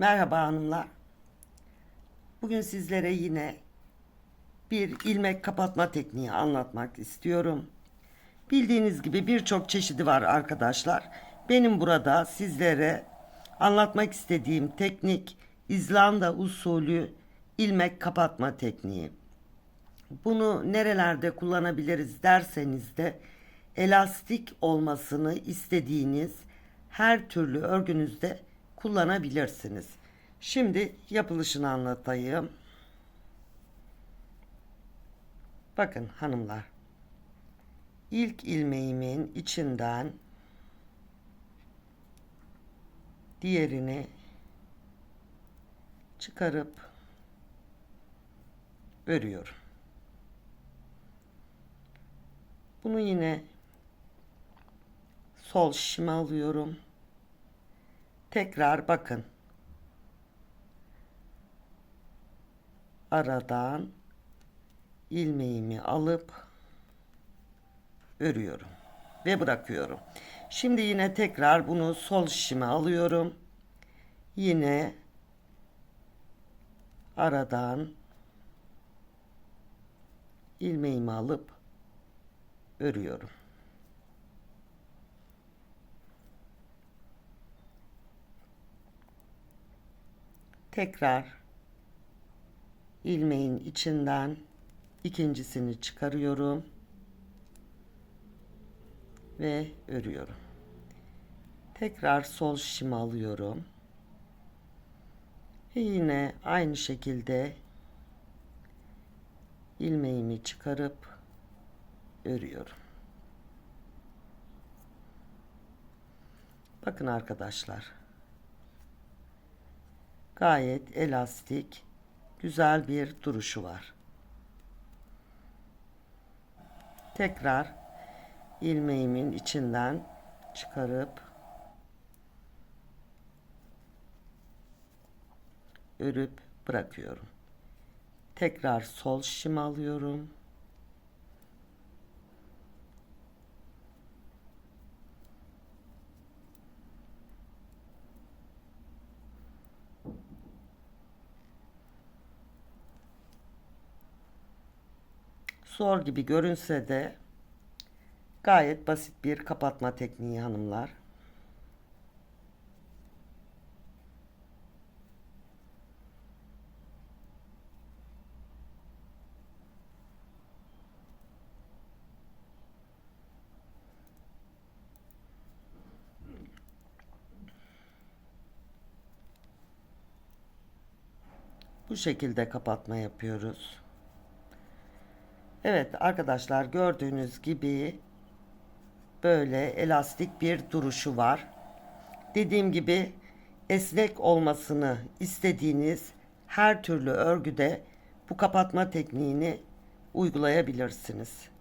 Merhaba hanımlar. Bugün sizlere yine bir ilmek kapatma tekniği anlatmak istiyorum. Bildiğiniz gibi birçok çeşidi var arkadaşlar. Benim burada sizlere anlatmak istediğim teknik İzlanda usulü ilmek kapatma tekniği. Bunu nerelerde kullanabiliriz derseniz de elastik olmasını istediğiniz her türlü örgünüzde kullanabilirsiniz. Şimdi yapılışını anlatayım. Bakın hanımlar. İlk ilmeğimin içinden diğerini çıkarıp örüyorum. Bunu yine sol şişime alıyorum. Tekrar bakın. Aradan ilmeğimi alıp örüyorum ve bırakıyorum. Şimdi yine tekrar bunu sol şişime alıyorum. Yine aradan ilmeğimi alıp örüyorum. Tekrar ilmeğin içinden ikincisini çıkarıyorum ve örüyorum. Tekrar sol şişimi alıyorum. Ve yine aynı şekilde ilmeğimi çıkarıp örüyorum. Bakın arkadaşlar. Gayet elastik, güzel bir duruşu var. Tekrar ilmeğimin içinden çıkarıp örüp bırakıyorum. Tekrar sol şişimi alıyorum. Zor gibi görünse de gayet basit bir kapatma tekniği hanımlar. Bu şekilde kapatma yapıyoruz. Evet arkadaşlar gördüğünüz gibi böyle elastik bir duruşu var. Dediğim gibi esnek olmasını istediğiniz her türlü örgüde bu kapatma tekniğini uygulayabilirsiniz.